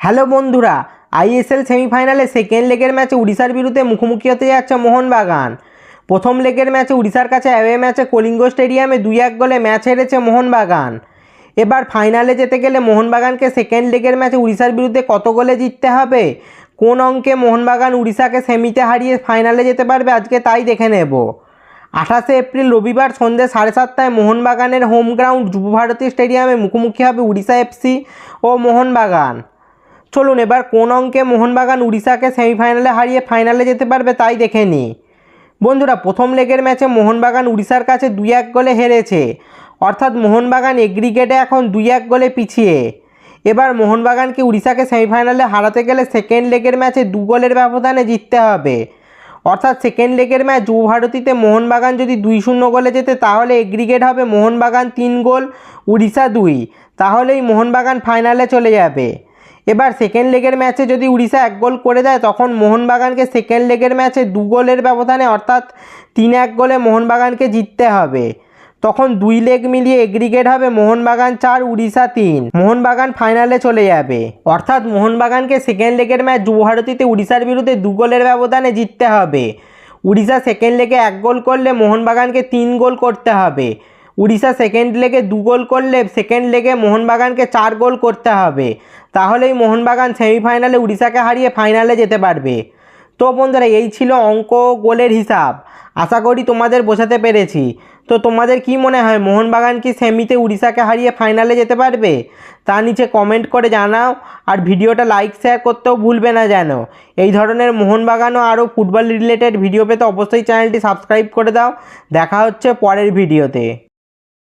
Hello বন্ধুরা ISL সেমিফাইনালে second লেগের ম্যাচে উড়িষ্যার বিরুদ্ধে মুখোমুখি হতে যাচ্ছে মোহনবাগান। প্রথম লেগের ম্যাচে উড়িষ্যার কাছে অ্যাওয়ে ম্যাচে কলিঙ্গ স্টেডিয়ামে দুই এক গোলে ম্যাচ হেরেছে মোহনবাগান। এবার ফাইনালে যেতে গেলে মোহনবাগানকে সেকেন্ড লেগের ম্যাচে উড়িষ্যার বিরুদ্ধে কত গোলে জিততে হবে? কোন অঙ্কে মোহনবাগান উড়িষ্যাকে সেমিতে হারিয়ে ফাইনালে যেতে পারবে আজকে তাই দেখে নেব। আঠাশে এপ্রিল রবিবার সন্ধ্যে সাড়ে সাতটায় মোহনবাগানের হোম গ্রাউন্ড যুবভারতী স্টেডিয়ামে মুখোমুখি হবে উড়িষ্যা এফসি ও মোহনবাগান। চলুন এবার কোন অঙ্কে মোহনবাগান উড়িষ্যাকে সেমিফাইনালে হারিয়ে ফাইনালে যেতে পারবে তাই দেখে নিই বন্ধুরা, প্রথম লেগের ম্যাচে মোহনবাগান উড়িষ্যার কাছে দুই এক গোলে হেরেছে। অর্থাৎ মোহনবাগান এগ্রিগেটে এখন দুই এক গোলে পিছিয়ে। এবার মোহনবাগানকে উড়িষ্যাকে সেমিফাইনালে হারাতে গেলে সেকেন্ড লেগের ম্যাচে দু গোলের ব্যবধানে জিততে হবে। অর্থাৎ সেকেন্ড লেগের ম্যাচ যুবভারতীতে মোহনবাগান যদি দুই শূন্য গোলে যেতে তাহলে এগ্রিগেট হবে মোহনবাগান তিন গোল, উড়িষ্যা দুই। তাহলেই মোহনবাগান ফাইনালে চলে যাবে। এবার সেকেন্ড লেগের ম্যাচে যদি উড়িষ্যা এক গোল করে দেয়, তখন মোহনবাগানকে সেকেন্ড লেগের ম্যাচে দু গোলের ব্যবধানে, অর্থাৎ তিন এক গোলে মোহনবাগানকে জিততে হবে। তখন দুই লেগ মিলিয়ে এগ্রিগেট হবে মোহনবাগান চার, উড়িষ্যা তিন। মোহনবাগান ফাইনালে চলে যাবে। অর্থাৎ মোহনবাগানকে সেকেন্ড লেগের ম্যাচ যুবভারতীতে উড়িষ্যার বিরুদ্ধে দু গোলের ব্যবধানে জিততে হবে। উড়িষ্যা সেকেন্ড লেগে এক গোল করলে মোহনবাগানকে তিন গোল করতে হবে। উড়িষ্যা সেকেন্ড লেগে দু গোল করলে সেকেন্ড লেগে মোহনবাগানকে চার গোল করতে হবে। তাহলেই মোহনবাগান সেমিফাইনালে উড়িষ্যাকে হারিয়ে ফাইনালে যেতে পারবে। তো বন্ধুরা, এই ছিল অঙ্ক গোলের হিসাব। আশা করি তোমাদের বোঝাতে পেরেছি। তো তোমাদের কি মনে হয়, মোহনবাগান কি সেমিতে উড়িষ্যাকে হারিয়ে ফাইনালে যেতে পারবে? তা নিচে কমেন্ট করে জানাও। আর ভিডিওটা লাইক শেয়ার করতেও ভুলবে না যেন। এই ধরনের মোহনবাগান ও আরও ফুটবল রিলেটেড ভিডিও পেতে অবশ্যই চ্যানেলটি সাবস্ক্রাইব করে দাও। দেখা হচ্ছে পরের ভিডিওতে